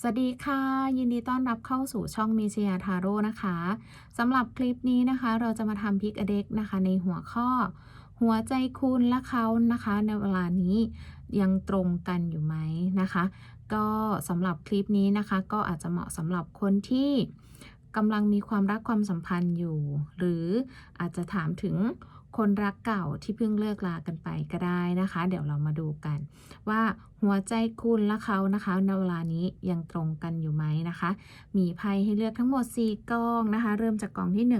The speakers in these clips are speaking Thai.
สวัสดีค่ะ ยินดีต้อนรับเข้าสู่ช่องมีเชียทาโร่นะคะสำหรับคลิปนี้นะคะ เราจะมาทำพิกอเด็กนะคะ ในหัวข้อ หัวใจคุณและเขานะคะ ในเวลานี้ยังตรงกันอยู่ไหมนะคะ ก็สำหรับคลิปนี้นะคะ ก็อาจจะเหมาะสำหรับคนที่กำลังมีความรักความสัมพันธ์อยู่ หรืออาจจะถามถึง คนรักเก่าที่เพิ่งเลิกลากันไปก็ได้นะคะ เดี๋ยวเรามาดูกัน ว่าหัวใจคุณและเขานะคะในเวลานี้ยังตรงกันอยู่ไหมนะคะ มีไพ่ให้เลือกทั้งหมด 4กองนะคะ เริ่มจากกองที่ 1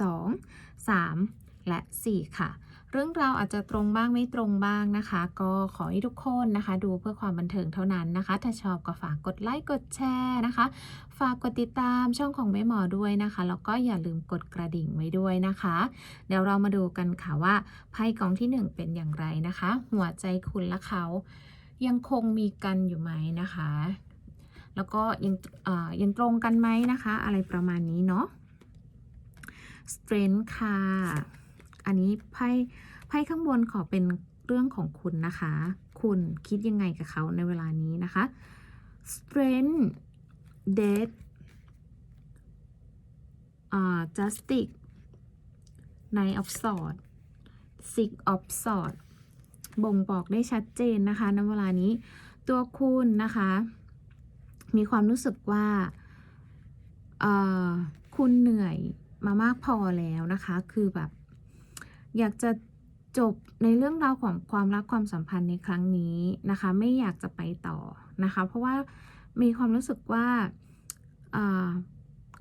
2 3 และ 4 ค่ะเรื่องราวอาจจะตรงบ้างไม่ตรงบ้างนะคะ ก็ขอให้ทุกคนนะคะ ดูเพื่อความบันเทิงเท่านั้นนะคะ ถ้าชอบก็ฝากกดไลค์กดแชร์นะคะากกดติดตามช่องของแม่หมอด้วยนะคะ แล้วก็อย่าลืมกดกระดิ่งไว้ด้วยนะคะ เดี๋ยวเรามาดูกันค่ะว่าไพ่กองที่ 1 เป็นอย่างไรนะคะ หัวใจคุณและเขา ยังคงมีกันอยู่ไหมนะคะ แล้วก็ยังยังตรงกันไหมนะคะ อะไรประมาณนี้เนาะ strength ค่ะ อันนี้ไพ่ไพ่ข้างบนขอเป็นเรื่องของคุณนะคะ คุณคิดยังไงกับเขาในเวลานี้นะคะ strength death อ่า justice knight of swords six of sword บ่งบอกได้ชัดเจนนะคะในเวลานี้ตัวคุณนะคะ มีความรู้สึกว่าอ่อคุณเหนื่อยมามากพอแล้วนะคะ คือแบบ อยากจะจบในเรื่องราวของความรักความสัมพันธ์ในครั้งนี้นะคะ ไม่อยากจะไปต่อนะคะ เพราะว่า มีความรู้สึกว่า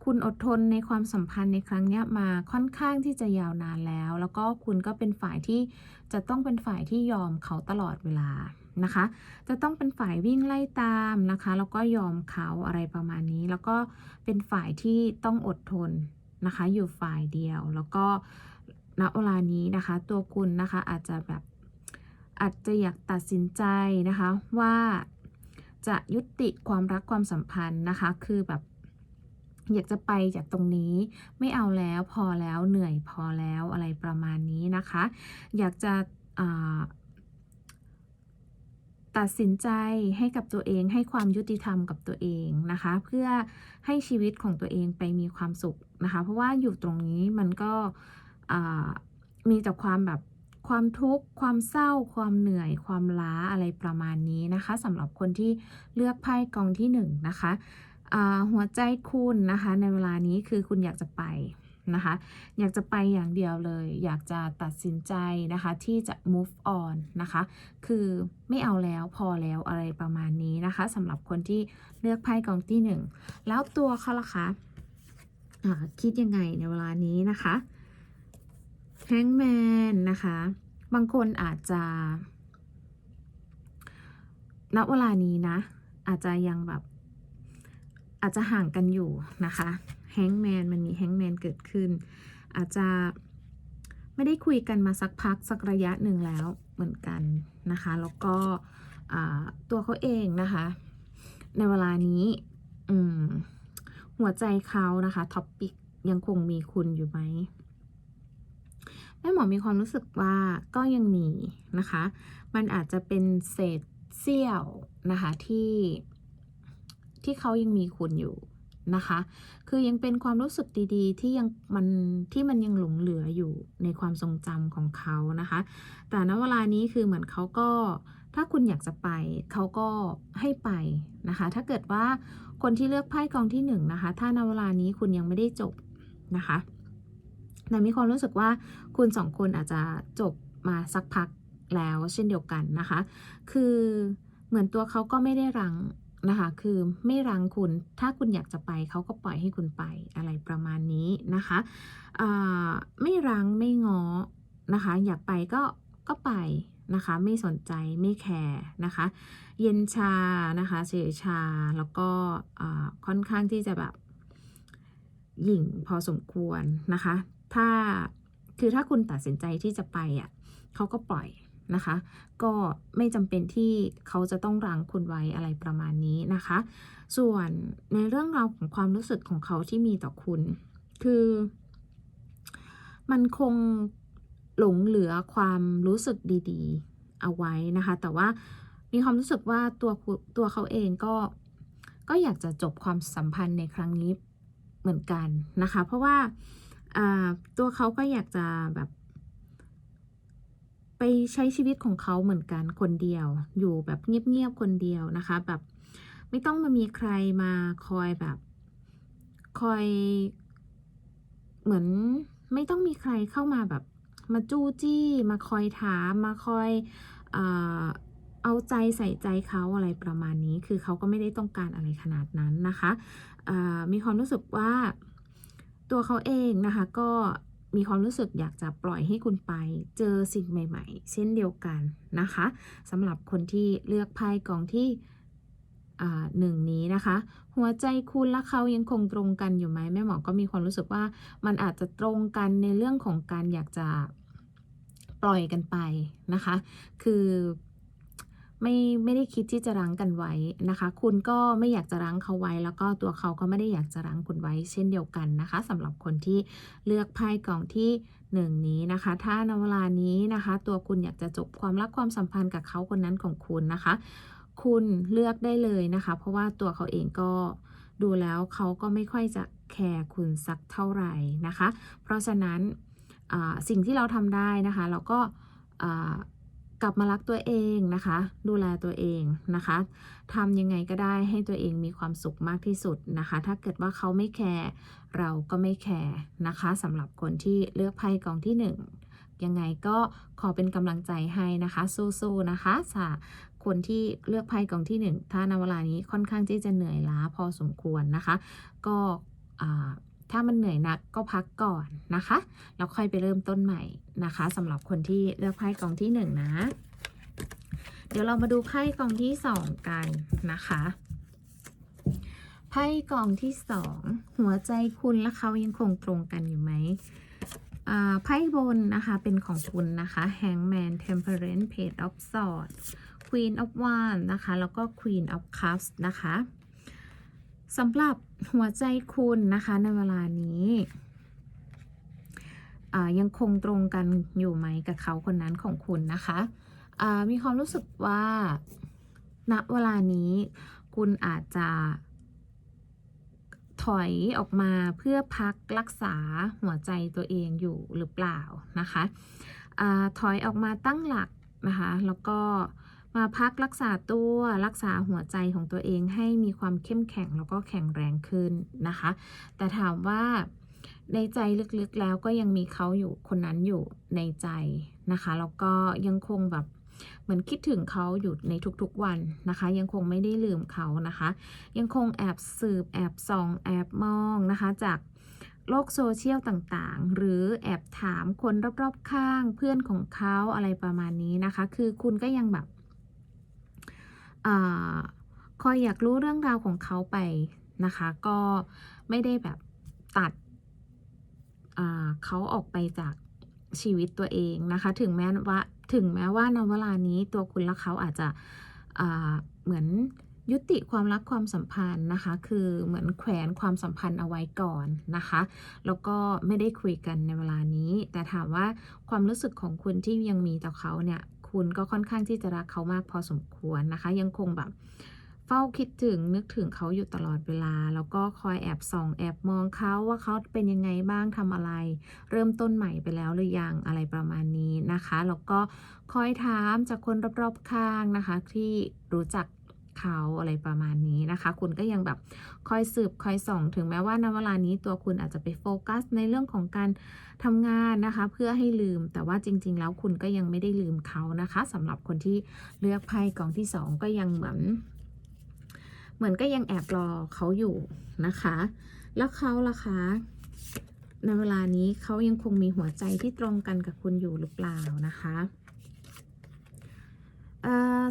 คุณอดทนในความสัมพันธ์ในครั้งนี้มาค่อนข้างที่จะยาวนานแล้ว แล้วก็คุณก็เป็นฝ่ายที่จะต้องเป็นฝ่ายที่ยอมเขาตลอดเวลานะคะ จะต้องเป็นฝ่ายวิ่งไล่ตามนะคะ แล้วก็ยอมเขาอะไรประมาณนี้ แล้วก็เป็นฝ่ายที่ต้องอดทนนะคะ อยู่ฝ่ายเดียว แล้วก็ณเวลานี้นะคะ ตัวคุณนะคะอาจจะแบบอาจจะอยากตัดสินใจนะคะว่า จะยุติความรักความสัมพันธ์นะคะ คือแบบอยากจะไปจากตรงนี้ไม่เอาแล้วพอแล้วเหนื่อยพอแล้วอะไรประมาณนี้นะคะ อยากจะตัดสินใจให้กับตัวเองให้ความยุติธรรมกับตัวเองนะคะ เพื่อให้ชีวิตของตัวเองไปมีความสุขนะคะ เพราะว่าอยู่ตรงนี้มันก็มีแต่ความแบบ ความทุกข์ ความเศร้า ความเหนื่อย ความล้าอะไรประมาณนี้นะคะสำหรับคนที่เลือกไพ่กองที่หนึ่งนะคะหัวใจคุณนะคะในเวลานี้คือคุณอยากจะไปนะคะอยากจะไปอย่างเดียวเลย อยากจะตัดสินใจนะคะที่จะ move on นะคะคือไม่เอาแล้วพอแล้วอะไรประมาณนี้นะคะสำหรับคนที่เลือกไพ่กองที่หนึ่งแล้วตัวเขาล่ะคะอ่าคิดยังไงในเวลานี้นะคะ hangman นะคะ บางคนอาจจะณเวลานี้นะ อาจจะยังแบบ อาจจะห่างกันอยู่นะคะแฮงแมนมันมีแฮงแมนเกิดขึ้น อาจจะไม่ได้คุยกันมาสักพักสักระยะหนึ่งแล้วเหมือนกันนะคะ แล้วก็ตัวเขาเองนะคะ ในเวลานี้หัวใจเขานะคะท็อปปิกยังคงมีคุณอยู่ไหม แม่หมอมีความรู้สึกว่าก็ยังมีนะคะ มันอาจจะเป็นเศษเสี้ยวนะคะที่ที่เขายังมีคุณอยู่นะคะ คือยังเป็นความรู้สึกดีๆ ที่ยังมันที่มันยังหลงเหลืออยู่ในความทรงจำของเขานะคะ แต่ณเวลานี้คือเหมือนเขาก็ถ้าคุณอยากจะไปเขาก็ให้ไปนะคะ ถ้าเกิดว่าคนที่เลือกไพ่กองที่หนึ่งนะคะ ถ้าณเวลานี้คุณยังไม่ได้จบนะคะ แต่มีความรู้สึกว่าคุณสองคนอาจจะจบมาสักพักแล้วเช่นเดียวกันนะคะ คือเหมือนตัวเขาก็ไม่ได้รังนะคะ คือไม่รังคุณ ถ้าคุณอยากจะไปเขาก็ปล่อยให้คุณไปอะไรประมาณนี้นะคะไม่รังไม่ง้อนะคะ อยากไปก็ก็ไปนะคะ ไม่สนใจไม่แคร์นะคะ เย็นชานะคะเฉยชาแล้วก็ค่อนข้างที่จะแบบหยิ่งพอสมควรนะคะ ถ้าคือถ้าคุณตัดสินใจที่จะไปอะเขาก็ปล่อยนะคะ ก็ไม่จำเป็นที่เขาจะต้องรังคุณไว้อะไรประมาณนี้นะคะ ส่วนในเรื่องราวของความรู้สึกของเขาที่มีต่อคุณ คือ มันคงหลงเหลือความรู้สึกดีๆ เอาไว้นะคะ แต่ว่ามีความรู้สึกว่าตัวตัวเขาเองก็ก็อยากจะจบความสัมพันธ์ในครั้งนี้เหมือนกันนะคะ เพราะว่า ตัวเขาก็อยากจะแบบ ไปใช้ชีวิตของเขาเหมือนกันคนเดียว อยู่แบบเงียบๆคนเดียวนะคะ แบบไม่ต้องมามีใครมาคอยแบบ คอย เหมือนไม่ต้องมีใครเข้ามาแบบ มาจู้จี้มาคอยถามมาคอยอเอาใจใส่ใจเขาอะไรประมาณนี้ คือเขาก็ไม่ได้ต้องการอะไรขนาดนั้นนะคะมีความรู้สึกว่า ตัวเขาเองนะคะก็มีความรู้สึกอยากจะปล่อยให้คุณไปเจอสิ่งใหม่ ๆ เช่นเดียวกันนะคะสำหรับคนที่เลือกไพ่กองที่อ่าหนึ่งนี้นะคะ หัวใจคุณและเขายังคงตรงกันอยู่ไหมแม่หมอก็มีความรู้สึกว่ามันอาจจะตรงกันในเรื่องของการอยากจะปล่อยกันไปนะคะ คือ ไม่ไม่ได้คิดที่จะรั้งกันไว้นะคะ คุณก็ไม่อยากจะรั้งเขาไว้ แล้วก็ตัวเขาก็ไม่ได้อยากจะรั้งคุณไว้ เช่นเดียวกันนะคะสำหรับคนที่เลือกไพ่กองที่หนึ่งนี้นะคะ ถ้าในเวลานี้นะคะ ตัวคุณอยากจะจบความรักความสัมพันธ์กับเขาคนนั้นของคุณนะคะ คุณเลือกได้เลยนะคะ เพราะว่าตัวเขาเองก็ดูแล้วเขาก็ไม่ค่อยจะแคร์คุณสักเท่าไหร่นะคะ เพราะฉะนั้นสิ่งที่เราทำได้นะคะ เราก็ กลับมารักตัวเองนะคะ ดูแลตัวเองนะคะทำยังไงก็ได้ให้ตัวเองมีความสุขมากที่สุดนะคะ ถ้าเกิดว่าเขาไม่แคร์เราก็ไม่แคร์นะคะสำหรับคนที่เลือกไพ่กองที่หนึ่งยังไงก็ขอเป็นกำลังใจให้นะคะ สู้ๆนะคะสาคนที่เลือกไพ่กองที่หนึ่งถ้าในเวลานี้ค่อนข้างที่จะเหนื่อยล้าพอสมควรนะคะ ก็อ่า ถ้ามันเหนื่อยหนักก็พักก่อนนะคะแล้วค่อยไปเริ่มต้นใหม่นะคะสำหรับคนที่เลือกไพ่กองที่หนึ่งนะ เดี๋ยวเรามาดูไพ่กองที่สองกันนะคะไพ่กองที่สองหัวใจคุณและเขายังคงตรงกันอยู่ไหมอ่าไพ่บนนะคะเป็นของคุณนะคะ Hangman Temperance Page of Swords Queen of Wands นะคะ แล้วก็ Queen of Cups นะคะสำหรับ หัวใจคุณนะคะในเวลานี้ยังคงตรงกันอยู่ไหมกับเขาคนนั้นของคุณนะคะมีความรู้สึกว่าณเวลานี้คุณอาจจะถอยออกมาเพื่อพักรักษาหัวใจตัวเองอยู่หรือเปล่านะคะอถอยออกมาตั้งหลักนะคะ แล้วก็ มาพักรักษาตัวรักษาหัวใจของตัวเองให้มีความเข้มแข็งแล้วก็แข็งแรงขึ้นนะคะ แต่ถามว่าในใจลึกๆแล้วก็ยังมีเขาอยู่คนนั้นอยู่ในใจนะคะแล้วก็ยังคงแบบเหมือนคิดถึงเขาอยู่ในทุกๆวันนะคะ ยังคงไม่ได้ลืมเขานะคะ ยังคงแอบสืบแอบส่องแอบมองนะคะ จากโลกโซเชียลต่างๆ หรือแอบถามคนรอบๆข้างเพื่อนของเขาอะไรประมาณนี้นะคะ คือคุณก็ยังแบบ คอยอยากรู้เรื่องราวของเขาไปนะคะ ก็ไม่ได้แบบตัดเขาออกไปจากชีวิตตัวเองนะคะ ถึงแม้ว่าถึงแม้ว่านเวลานี้ตัวคุณและเขาอาจจะเหมือนยุติความรักความสัมพันธ์นะคะ คือเหมือนแขวนความสัมพันธ์เอาไว้ก่อนนะคะ แล้วก็ไม่ได้คุยกันในเวลานี้ แต่ถามว่าความรู้สึกของคุณที่ยังมีต่อเขาเนี่ย คุณก็ค่อนข้างที่จะรักเขามากพอสมควรนะคะ ยังคงแบบเฝ้าคิดถึงนึกถึงเขาอยู่ตลอดเวลา แล้วก็คอยแอบส่องแอบมองเขาว่าเขาเป็นยังไงบ้างทำอะไร เริ่มต้นใหม่ไปแล้วหรือยังอะไรประมาณนี้นะคะ แล้วก็คอยถามจากคนรอบๆข้างนะคะ ที่รู้จัก เขาอะไรประมาณนี้นะคะ คุณก็ยังแบบคอยสืบคอยส่อง ถึงแม้ว่าณเวลานี้ตัวคุณอาจจะไปโฟกัสในเรื่องของการทำงานนะคะ เพื่อให้ลืมแต่ว่าจริง ๆ แล้วคุณก็ยังไม่ได้ลืมเขานะคะสำหรับคนที่เลือกไพ่กองที่สองก็ยังเหมือน เหมือนก็ยังแอบรอเขาอยู่นะคะ แล้วเขาล่ะคะในเวลานี้เขายังคงมีหัวใจที่ตรงกันกับคุณอยู่หรือเปล่านะคะ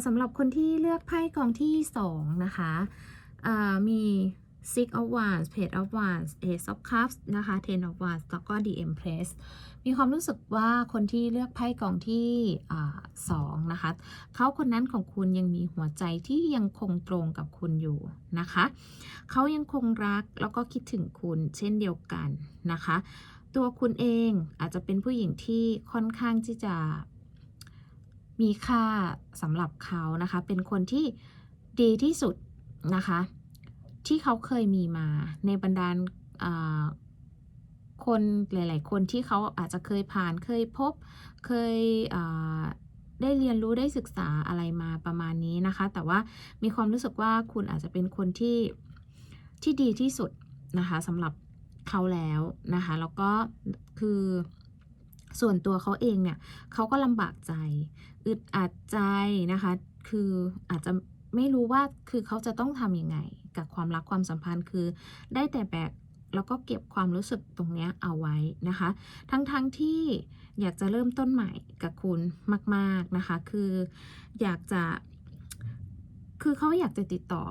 สำหรับคนที่เลือกไพ่กองที่สองนะคะมี Six of Wands Page of Wands Ace of Cups นะคะ Ten of Wands แล้วก็ The Empress มีความรู้สึกว่าคนที่เลือกไพ่กองที่สองนะคะ เขาคนนั้นของคุณยังมีหัวใจที่ยังคงตรงกับคุณอยู่นะคะ เขายังคงรักแล้วก็คิดถึงคุณเช่นเดียวกันนะคะ ตัวคุณเองอาจจะเป็นผู้หญิงที่ค่อนข้างที่จะ มีค่าสำหรับเขานะคะ เป็นคนที่ดีที่สุดนะคะ ที่เขาเคยมีมาในบรรดาคนหลาย ๆ คนที่เขาอาจจะเคยผ่านเคยพบเคยได้เรียนรู้ได้ศึกษาอะไรมาประมาณนี้นะคะ แต่ว่ามีความรู้สึกว่าคุณอาจจะเป็นคนที่ที่ดีที่สุดนะคะสำหรับเขาแล้วนะคะ แล้วก็คือส่วนตัวเขาเองเนี่ยเขาก็ลำบากใจ อึดอัดใจนะคะ คืออาจจะไม่รู้ว่าคือเขาจะต้องทำยังไง กับความรักความสัมพันธ์คือ ได้แต่แบกแล้วก็เก็บความรู้สึกตรงนี้เอาไว้นะคะ ทั้งๆทที่อยากจะเริ่มต้นใหม่กับคุณมาก ๆนะคะ คืออยากจะ คือเขาอยากจะติดต่อ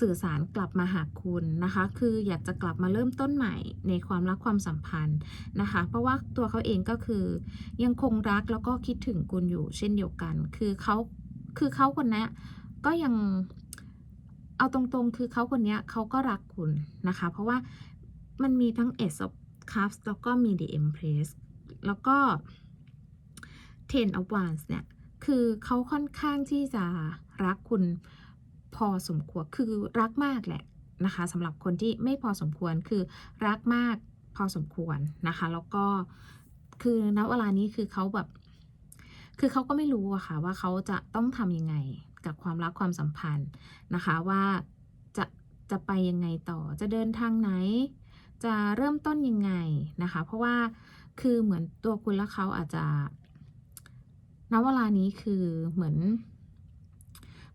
สื่อสารกลับมาหาคุณนะคะ คืออยากจะกลับมาเริ่มต้นใหม่ในความรักความสัมพันธ์นะคะ เพราะว่าตัวเขาเองก็คือ ยังคงรักแล้วก็คิดถึงคุณอยู่เช่นเดียวกัน คือเขาคือเขาคนนี้ก็ยังเอาตรงๆ คือเขาคนนี้เขาก็รักคุณนะคะ เพราะว่ามันมีทั้ง Ace of Cups แล้วก็มี The Empress แล้วก็ Ten of Wands เนี่ย คือเขาค่อนข้างที่จะรักคุณ พอสมควรคือรักมากแหละนะคะสำหรับคนที่ไม่พอสมควรคือรักมากพอสมควรนะคะ แล้วก็คือณเวลานี้คือเขาแบบ คือเขาก็ไม่รู้อะค่ะ ว่าเขาจะต้องทำยังไงกับความรักความสัมพันธ์นะคะ ว่าจะจะไปยังไงต่อจะเดินทางไหน จะเริ่มต้นยังไงนะคะ เพราะว่าคือเหมือนตัวคุณและเขาอาจจะณเวลานี้คือเหมือน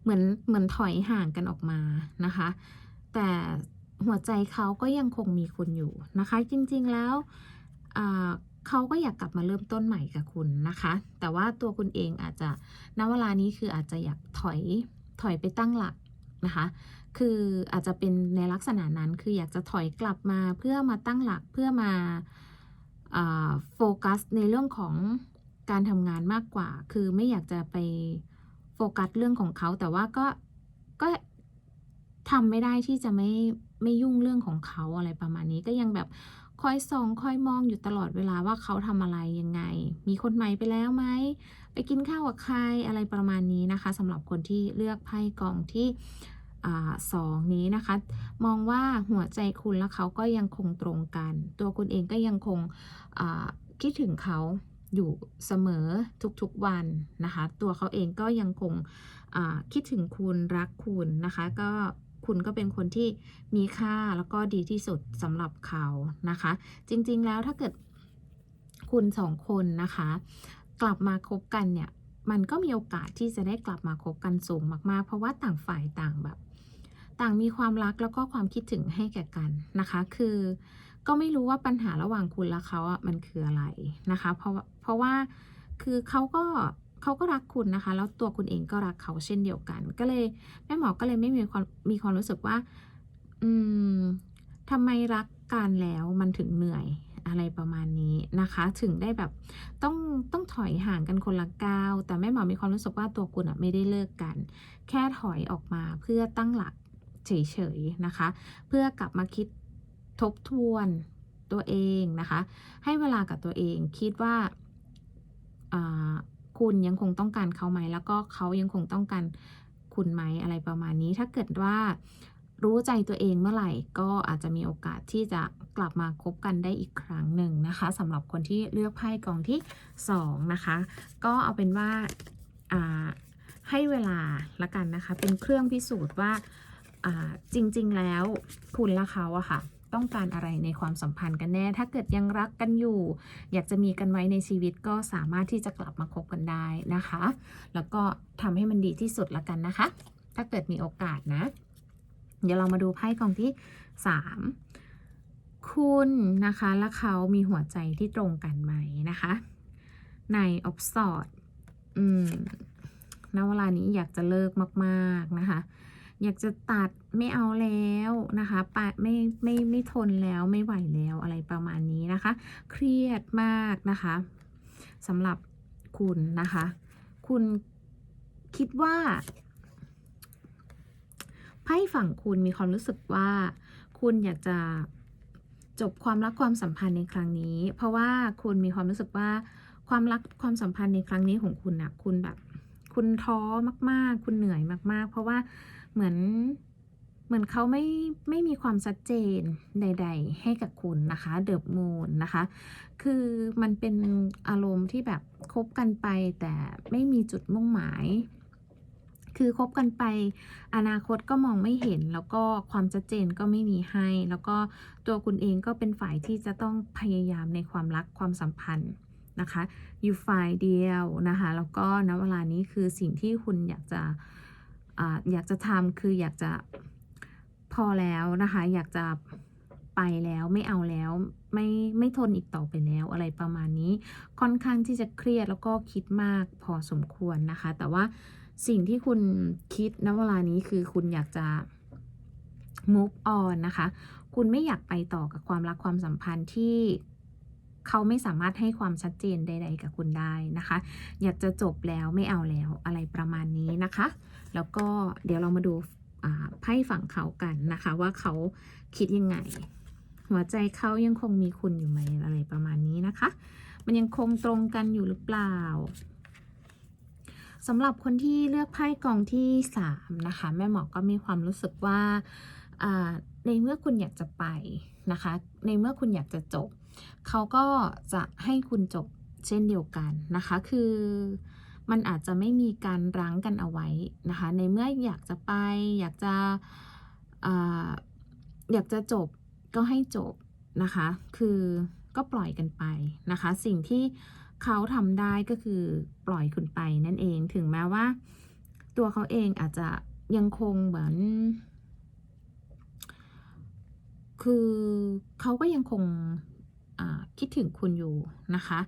เหมือนเหมือนถอยห่างกันออกมานะคะ แต่หัวใจเขาก็ยังคงมีคุณอยู่นะคะ จริงๆแล้วเขาก็อยากกลับมาเริ่มต้นใหม่กับคุณนะคะ แต่ว่าตัวคุณเองอาจจะณเวลานี้คืออาจจะอยากถอยถอยไปตั้งหลักนะคะ คืออาจจะเป็นในลักษณะนั้นคืออยากจะถอยกลับมาเพื่อมาตั้งหลักเพื่อมาโฟกัสในเรื่องของการทำงานมากกว่า คือไม่อยากจะไป กัสเรื่องของเขา แต่ว่าก็ก็ทำไม่ได้ที่จะไม่ไม่ยุ่งเรื่องของเขาอะไรประมาณนี้ก็ยังแบบคอยส่องคอยมองอยู่ตลอดเวลาว่าเขาทำอะไรยังไง มีคนใหม่ไปแล้วไหมไปกินข้าวกับใครอะไรประมาณนี้นะคะสำหรับคนที่เลือกไพ่กองที่อ่าสองนี้นะคะ มองว่าหัวใจคุณและเขาก็ยังคงตรงกัน ตัวคุณเองก็ยังคงอ่าคิดถึงเขา อยู่เสมอทุกๆวันนะคะ ตัวเขาเองก็ยังคงคิดถึงคุณรักคุณนะคะ ก็คุณก็เป็นคนที่มีค่าแล้วก็ดีที่สุดสำหรับเขานะคะ จริงๆแล้วถ้าเกิดคุณสองคนนะคะ กลับมาคบกันเนี่ย มันก็มีโอกาสที่จะได้กลับมาคบกันสูงมากๆ เพราะว่าต่างฝ่ายต่างแบบ ต่างมีความรักแล้วก็ความคิดถึงให้แก่กันนะคะ คือ ก็ไม่รู้ว่าปัญหาระหว่างคุณและเขาอะมันคืออะไรนะคะ เพราะเพราะว่าคือเขาก็เขาก็รักคุณนะคะ แล้วตัวคุณเองก็รักเขาเช่นเดียวกัน ก็เลยแม่หมอก็เลยไม่มีความมีความรู้สึกว่า อืมทำไมรักกันแล้วมันถึงเหนื่อยอะไรประมาณนี้นะคะ ถึงได้แบบต้องต้องถอยห่างกันคนละก้าวแต่แม่หมอมีความรู้สึกว่าตัวคุณอะไม่ได้เลิกกัน แค่ถอยออกมาเพื่อตั้งหลักเฉยๆนะคะ เพื่อกลับมาคิด ทบทวนตัวเองนะคะ ให้เวลากับตัวเองคิดว่าคุณยังคงต้องการเขาไหม แล้วก็เขายังคงต้องการคุณไหมอะไรประมาณนี้ ถ้าเกิดว่ารู้ใจตัวเองเมื่อไหร่ก็อาจจะมีโอกาสที่จะกลับมาคบกันได้อีกครั้งหนึ่งนะคะสำหรับคนที่เลือกไพ่กองที่สองนะคะ ก็เอาเป็นว่าให้เวลาละกันนะคะ เป็นเครื่องพิสูจน์ว่าอ่าจริง ๆ แล้วคุณและเขาอะค่ะ ต้องการอะไรในความสัมพันธ์กันแน่ ถ้าเกิดยังรักกันอยู่ อยากจะมีกันไว้ในชีวิตก็สามารถที่จะกลับมาคบกันได้นะคะ แล้วก็ทำให้มันดีที่สุดละกันนะคะ ถ้าเกิดมีโอกาสนะ เดี๋ยวเรามาดูไพ่กองที่ 3 คุณนะคะและเขามีหัวใจที่ตรงกันไหมนะคะ ในออฟสอดอืมณเวลานี้อยากจะเลิกมาก ๆ นะคะ อยากจะตัดไม่เอาแล้วนะคะปะไม่ไม่ไม่ทนแล้วไม่ไหวแล้วอะไรประมาณนี้นะคะ เครียดมากนะคะสำหรับคุณนะคะ คุณคิดว่าไพ่ฝั่งคุณมีความรู้สึกว่า คุณอยากจะจบความรักความสัมพันธ์ในครั้งนี้ เพราะว่าคุณมีความรู้สึกว่าความรักความสัมพันธ์ในครั้งนี้ของคุณนะคุณแบบ คุณท้อมาก ๆ คุณเหนื่อยมาก ๆ เพราะว่า เหมือนเหมือนเขาไม่ไม่มีความชัดเจนใด ๆ ให้กับคุณนะคะเดอะมูนนะคะ คือมันเป็นอารมณ์ที่แบบคบกันไปแต่ไม่มีจุดมุ่งหมาย คือคบกันไป อนาคตก็มองไม่เห็น แล้วก็ความชัดเจนก็ไม่มีให้ แล้วก็ตัวคุณเองก็เป็นฝ่ายที่จะต้องพยายามในความรักความสัมพันธ์นะคะอยู่ฝ่ายเดียวนะคะ แล้วก็ณเวลานี้คือสิ่งที่คุณอยากจะ ออยากจะทำคืออยากจะพอแล้วนะคะ อยากจะไปแล้วไม่เอาแล้วไม่ไม่ทนอีกต่อไปแล้วอะไรประมาณนี้ ค่อนข้างที่จะเครียดแล้วก็คิดมากพอสมควรนะคะ แต่ว่าสิ่งที่คุณคิดณเวลานี้คือคุณอยากจะ move on นะคะ คุณไม่อยากไปต่อกับความรักความสัมพันธ์ที่เขาไม่สามารถให้ความชัดเจนใด ๆ กับคุณได้นะคะ อยากจะจบแล้วไม่เอาแล้วอะไรประมาณนี้นะคะ แล้วก็เดี๋ยวเรามาดูไพ่ฝั่งเขากันนะคะ ว่าเขาคิดยังไง หัวใจเขายังคงมีคุณอยู่ไหมอะไรประมาณนี้นะคะ มันยังคงตรงกันอยู่หรือเปล่าสำหรับคนที่เลือกไพ่กองที่ 3 นะคะ แม่หมอก็มีความรู้สึกว่าในเมื่อคุณอยากจะไปนะคะ ในเมื่อคุณอยากจะจบ เขาก็จะให้คุณจบเช่นเดียวกันนะคะ คือ มันอาจจะไม่มีการรั้งกันเอาไว้นะคะ ในเมื่ออยากจะไป อยากจะออยากจะจบก็ให้จบนะคะ คือก็ปล่อยกันไปนะคะ สิ่งที่เขาทำได้ก็คือปล่อยคุณไปนั่นเอง ถึงแม้ว่า ตัวเขาเองอาจจะยังคงเหมือนคือเขาก็ยังคงคิดถึงคุณอยู่นะคะ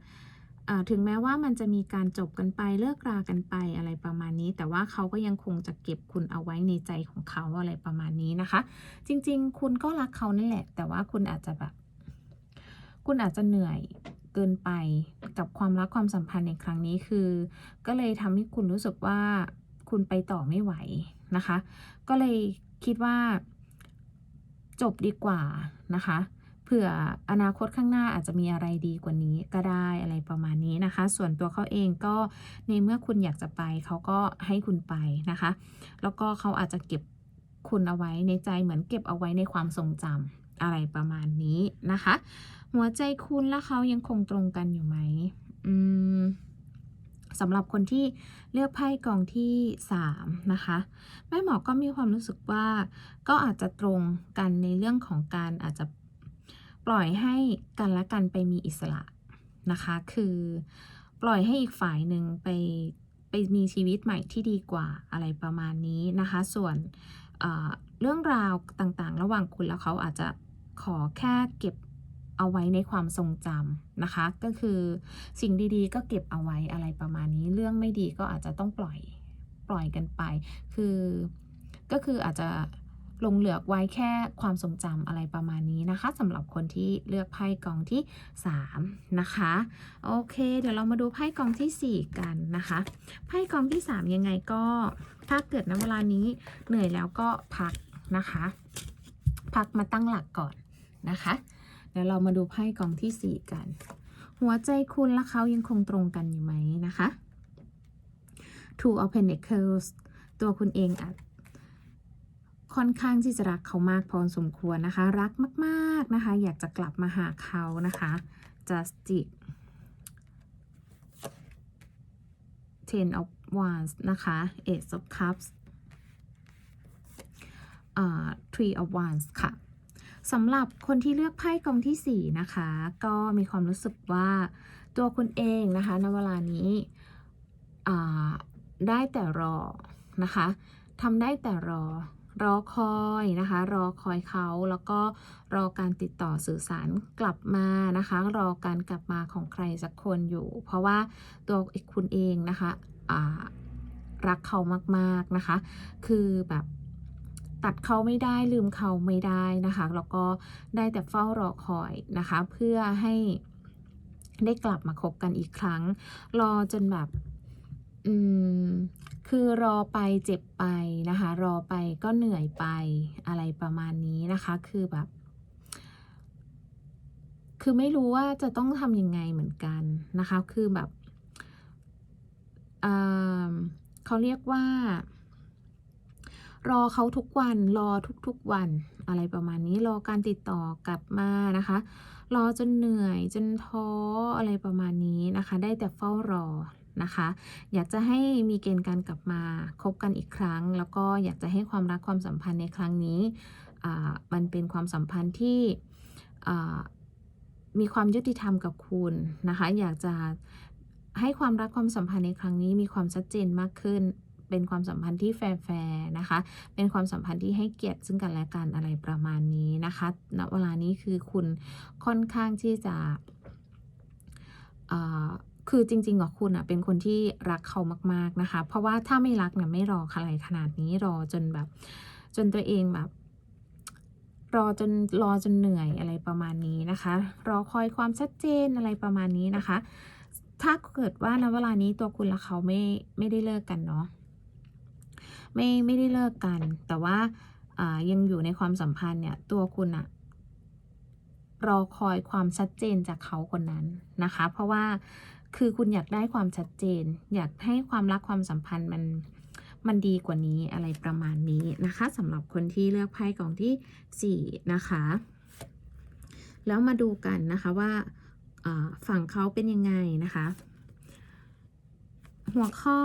ถึงแม้ว่ามันจะมีการจบกันไปเลิกรากันไปอะไรประมาณนี้ แต่ว่าเขาก็ยังคงจะเก็บคุณเอาไว้ในใจของเขาอะไรประมาณนี้นะคะ จริง ๆ คุณก็รักเขานั่นแหละ แต่ว่าคุณอาจจะแบบ คุณอาจจะเหนื่อยเกินไปกับความรักความสัมพันธ์ในครั้งนี้คือ ก็เลยทำให้คุณรู้สึกว่าคุณไปต่อไม่ไหวนะคะ ก็เลยคิดว่าจบดีกว่านะคะ เผื่ออนาคตข้างหน้าอาจจะมีอะไรดีกว่านี้ก็ได้อะไรประมาณนี้นะคะ ส่วนตัวเขาเองก็ในเมื่อคุณอยากจะไปเขาก็ให้คุณไปนะคะ แล้วก็เขาอาจจะเก็บคุณเอาไว้ในใจเหมือนเก็บเอาไว้ในความทรงจำอะไรประมาณนี้นะคะ หัวใจคุณและเขายังคงตรงกันอยู่ไหมอืมสำหรับคนที่เลือกไพ่กองที่3นะคะแม่หมอก็มีความรู้สึกว่าก็อาจจะตรงกันในเรื่องของการอาจจะ ปล่อยให้กันและกันไปมีอิสระนะคะ คือปล่อยให้อีกฝ่ายหนึ่งไปไปมีชีวิตใหม่ที่ดีกว่าอะไรประมาณนี้นะคะ ส่วนเรื่องราวต่างๆ ระหว่างคุณแล้วเขาอาจจะขอแค่เก็บเอาไว้ในความทรงจำนะคะ ก็คือสิ่งดีๆ ก็เก็บเอาไว้อะไรประมาณนี้ เรื่องไม่ดีก็อาจจะต้องปล่อยปล่อยกันไป คือก็คืออาจจะ ลงเหลือไว้แค่ความทรงจำอะไรประมาณนี้นะคะสำหรับคนที่เลือกไพ่กองที่ 3 นะคะ โอเค เดี๋ยวเรามาดูไพ่กองที่ 4 กันนะคะไพ่กองที่ 3 ยังไงก็ถ้าเกิดในเวลานี้เหนื่อยแล้วก็พักนะคะ พักมาตั้งหลักก่อนนะคะ เดี๋ยวเรามาดูไพ่กองที่ 4 กัน หัวใจคุณและเขายังคงตรงกันอยู่ไหมนะคะ Two of Pentacles ตัวคุณเองอาจ ค่อนข้างที่จะรักเขามากพอสมควรนะคะ รักมากๆนะคะ อยากจะกลับมาหาเขานะคะ justice ten of wands นะคะ eight of cups three of wands ค่ะสำหรับคนที่เลือกไพ่กองที่ 4 นะคะ ก็มีความรู้สึกว่าตัวคุณเองนะคะในเวลานี้ได้แต่รอนะคะทำได้แต่รอ รอคอยนะคะ รอคอยเขาแล้วก็รอการติดต่อสื่อสารกลับมานะคะ รอการกลับมาของใครสักคนอยู่ เพราะว่าตัวคุณเองนะคะรักเขามากๆนะคะ คือแบบตัดเขาไม่ได้ลืมเขาไม่ได้นะคะแล้วก็ได้แต่เฝ้ารอคอยนะคะ เพื่อให้ได้กลับมาคบกันอีกครั้ง รอจนแบบ อืม คือรอไปเจ็บไปนะคะ รอไปก็เหนื่อยไปอะไรประมาณนี้นะคะ คือแบบ คือไม่รู้ว่าจะต้องทำยังไงเหมือนกันนะคะ คือแบบเเขาเรียกว่า รอเขาทุกวัน รอทุกๆวัน อะไรประมาณนี้ รอการติดต่อกลับมานะคะ รอจนเหนื่อยจนท้ออะไรประมาณนี้นะคะ ได้แต่เฝ้ารอ นะคะ อยากจะให้มีเกณฑ์การกลับมาคบกันอีกครั้ง แล้วก็อยากจะให้ความรักความสัมพันธ์ในครั้งนี้มันเป็นความสัมพันธ์ที่มีความยุติธรรมกับคุณนะคะ อยากจะให้ความรักความสัมพันธ์ในครั้งนี้มีความชัดเจนมากขึ้น เป็นความสัมพันธ์ที่แฟร์ๆนะคะ เป็นความสัมพันธ์ที่ให้เกียรติซึ่งกันและกันอะไรประมาณนี้นะคะณเวลานี้คือคุณค่อนข้างที่จะ คือจริงๆกับคุณอะเป็นคนที่รักเขามาก ๆนะคะ เพราะว่าถ้าไม่รักเนี่ยไม่รออะไรขนาดนี้รอจนแบบ จนตัวเองแบบ รอจนรอจนเหนื่อยอะไรประมาณนี้นะคะ รอคอยความชัดเจนอะไรประมาณนี้นะคะ ถ้าเกิดว่าณเวลานี้ตัวคุณและเขาไม่ไม่ได้เลิกกันเนาะไม่ไม่ได้เลิกกัน แต่ว่าอ่ายังอยู่ในความสัมพันธ์เนี่ยตัวคุณอะรอคอยความชัดเจนจากเขาคนนั้นนะคะ เพราะว่า คือคุณอยากได้ความชัดเจน อยากให้ความรักความสัมพันธ์มันมันดีกว่านี้อะไรประมาณนี้นะคะสำหรับคนที่เลือกไพ่กล่องที่สี่นะคะ แล้วมาดูกันนะคะว่าฝั่งเขาเป็นยังไงนะคะ หัวข้อ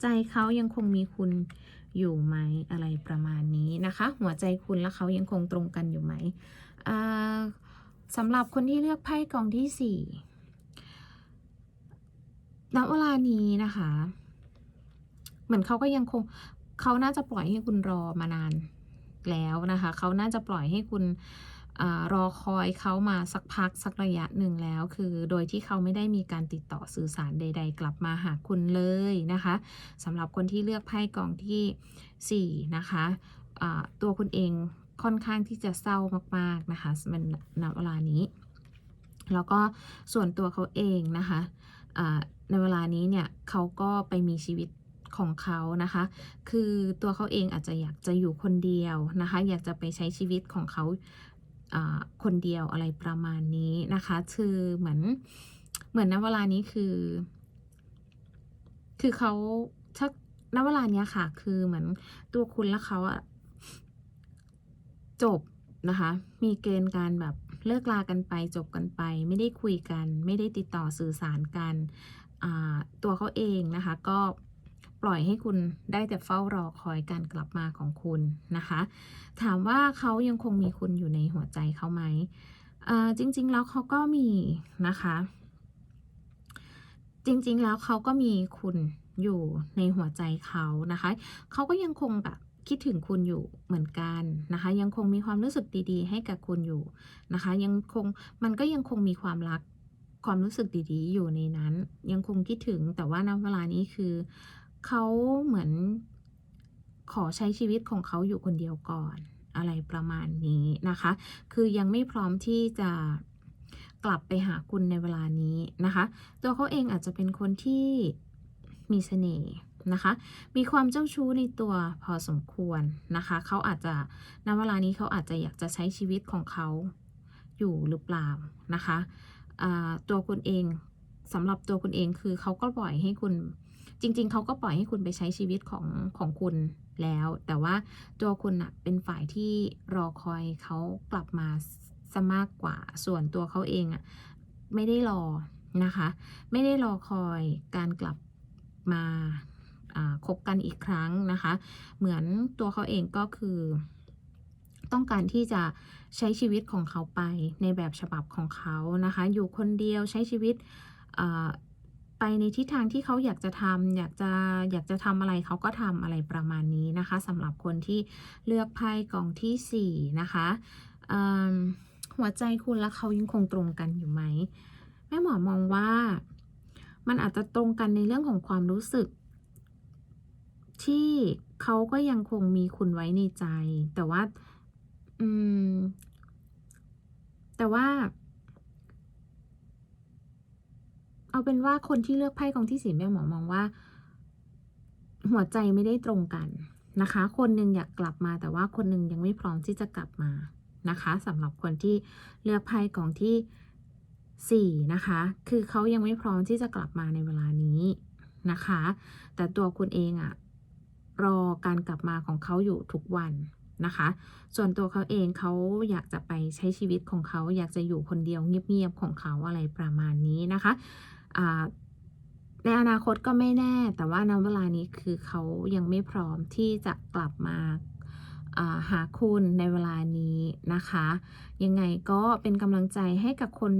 ใจเขายังคงมีคุณอยู่ไหมอะไรประมาณนี้นะคะ หัวใจคุณและเขายังคงตรงกันอยู่ไหมสำหรับคนที่เลือกไพ่กองที่สี่ ณเวลานี้นะคะ เหมือนเขาก็ยังคงเขาน่าจะปล่อยให้คุณรอมานานแล้วนะคะ เขาน่าจะปล่อยให้คุณอรอคอยเขามาสักพักสักระยะหนึ่งแล้ว คือโดยที่เขาไม่ได้มีการติดต่อสื่อสารใด ๆ กลับมาหาคุณเลยนะคะสำหรับคนที่เลือกไพ่กองที่ 4 นะคะะตัวคุณเองค่อนข้างที่จะเศร้ามากๆนะคะมันณเวลานี้ แล้วก็ส่วนตัวเขาเองนะคะะ ในเวลานี้เนี่ยเขาก็ไปมีชีวิตของเขานะคะ คือตัวเขาเองอาจจะอยากจะอยู่คนเดียวนะคะ อยากจะไปใช้ชีวิตของเขาคนเดียวอะไรประมาณนี้นะคะ คือเหมือนเหมือนณเวลานี้คือ คือเขาถ้าณเวลานี้ค่ะ คือเหมือนตัวคุณและเขาอะจบนะคะ มีเกณฑ์การแบบเลิกลากันไปจบกันไป ไม่ได้คุยกัน ไม่ได้ติดต่อสื่อสารกัน ตัวเขาเองนะคะ ก็ปล่อยให้คุณได้แต่เฝ้ารอคอยการกลับมาของคุณนะคะ ถามว่าเขายังคงมีคุณอยู่ในหัวใจเขาไหมจริง ๆ แล้วเขาก็มีนะคะ จริง ๆ แล้วเขาก็มีคุณอยู่ในหัวใจเขานะคะ เขาก็ยังคงแบบคิดถึงคุณอยู่เหมือนกันนะคะ ยังคงมีความรู้สึกดีๆ ให้กับคุณอยู่นะคะ ยังคงมันก็ยังคงมีความรัก ความรู้สึกดีๆ อยู่ในนั้น ยังคงคิดถึงแต่ว่าณเวลานี้คือเขาเหมือนขอใช้ชีวิตของเขาอยู่คนเดียวก่อนอะไรประมาณนี้นะคะ คือยังไม่พร้อมที่จะกลับไปหาคุณในเวลานี้นะคะ ตัวเขาเองอาจจะเป็นคนที่มีเสน่ห์นะคะ มีความเจ้าชู้ในตัวพอสมควรนะคะ เขาอาจจะณเวลานี้เขาอาจจะอยากจะใช้ชีวิตของเขาอยู่หรือเปล่านะคะ ตัวคุณเองสำหรับตัวคุณเองคือเขาก็ปล่อยให้คุณ จริง ๆเขาก็ปล่อยให้คุณไปใช้ชีวิตของของคุณแล้ว แต่ว่าตัวคุณอะเป็นฝ่ายที่รอคอยเขากลับมาซะมากกว่าส่วนตัวเขาเองอะไม่ได้รอนะคะ ไม่ได้รอคอยการกลับมาคบกันอีกครั้งนะคะ เหมือนตัวเขาเองก็คือ ต้องการที่จะใช้ชีวิตของเขาไปในแบบฉบับของเขานะคะ อยู่คนเดียวใช้ชีวิตไปในทิศทางที่เขาอยากจะทำอยากจะอยากจะทำอะไรเขาก็ทำอะไรประมาณนี้นะคะสำหรับคนที่เลือกไพ่กองที่4นะคะหัวใจคุณและเขายังคงตรงกันอยู่ไหมแม่หมอมองว่ามันอาจจะตรงกันในเรื่องของความรู้สึก ที่เขาก็ยังคงมีคุณไว้ในใจ แต่ว่า อืม แต่ว่า เอาเป็นว่าคนที่เลือกไพ่กองที่สี่แม่หมอมองว่า หัวใจไม่ได้ตรงกันนะคะ คนหนึ่งอยากกลับมา แต่ว่าคนหนึ่งยังไม่พร้อมที่จะกลับมานะคะสำหรับคนที่เลือกไพ่กองที่สี่นะคะ คือเขายังไม่พร้อมที่จะกลับมาในเวลานี้นะคะ แต่ตัวคุณเองอะรอการกลับมาของเขาอยู่ทุกวัน นะคะ ส่วนตัวเขาเองเขาอยากจะไปใช้ชีวิตของเขา อยากจะอยู่คนเดียวเงียบๆของเขาอะไรประมาณนี้นะคะในอนาคตก็ไม่แน่ แต่ว่าณเวลานี้คือเขายังไม่พร้อมที่จะกลับมาหาคุณในเวลานี้นะคะ ยังไงก็เป็นกำลังใจให้กับคน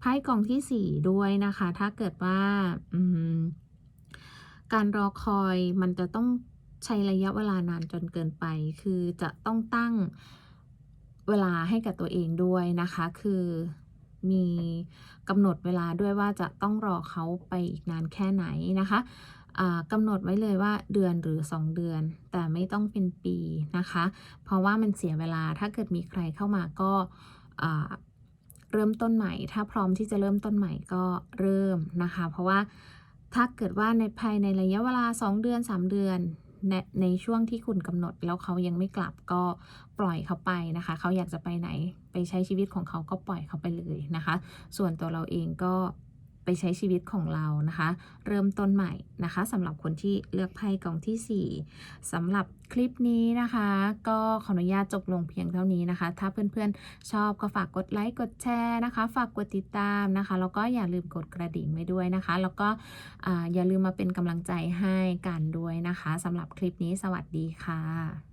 ไพ่กองที่ 4 ด้วยนะคะ ถ้าเกิดว่าการรอคอยมันจะต้อง ใช้ระยะเวลานานจนเกินไป คือจะต้องตั้งเวลาให้กับตัวเองด้วยนะคะ คือมีกำหนดเวลาด้วยว่าจะต้องรอเขาไปอีกนานแค่ไหนนะคะกำหนดไว้เลยว่าเดือนหรือ 2 เดือน แต่ไม่ต้องเป็นปีนะคะ เพราะว่ามันเสียเวลาถ้าเกิดมีใครเข้ามาก็เริ่มต้นใหม่ ถ้าพร้อมที่จะเริ่มต้นใหม่ก็เริ่มนะคะ เพราะว่าถ้าเกิดว่าในภายในระยะเวลา 2 เดือน 3 เดือน ในในช่วงที่คุณกำหนด แล้วเขายังไม่กลับก็ปล่อยเขาไปนะคะ เขาอยากจะไปไหนไปใช้ชีวิตของเขาก็ปล่อยเขาไปเลยนะคะ ส่วนตัวเราเองก็ ไปใช้ชีวิตของเรานะคะ เริ่มต้นใหม่นะคะสำหรับคนที่เลือกไพ่กองทีสี่4สำหรับคลิปนี้นะคะ ก็ขออนุญาตจบลงเพียงเท่านี้นะคะ ถ้าเพื่อนๆชอบก็ฝากกดไลค์กดแชร์นะคะ ฝากกดติดตามนะคะแล้วก็อย่าลืมกดกระดิ่งไว้ด้วยนะคะ แล้วก็อย่าลืมมาเป็นกำลังใจให้กันด้วยนะคะสำหรับคลิปนี้สวัสดีค่ะ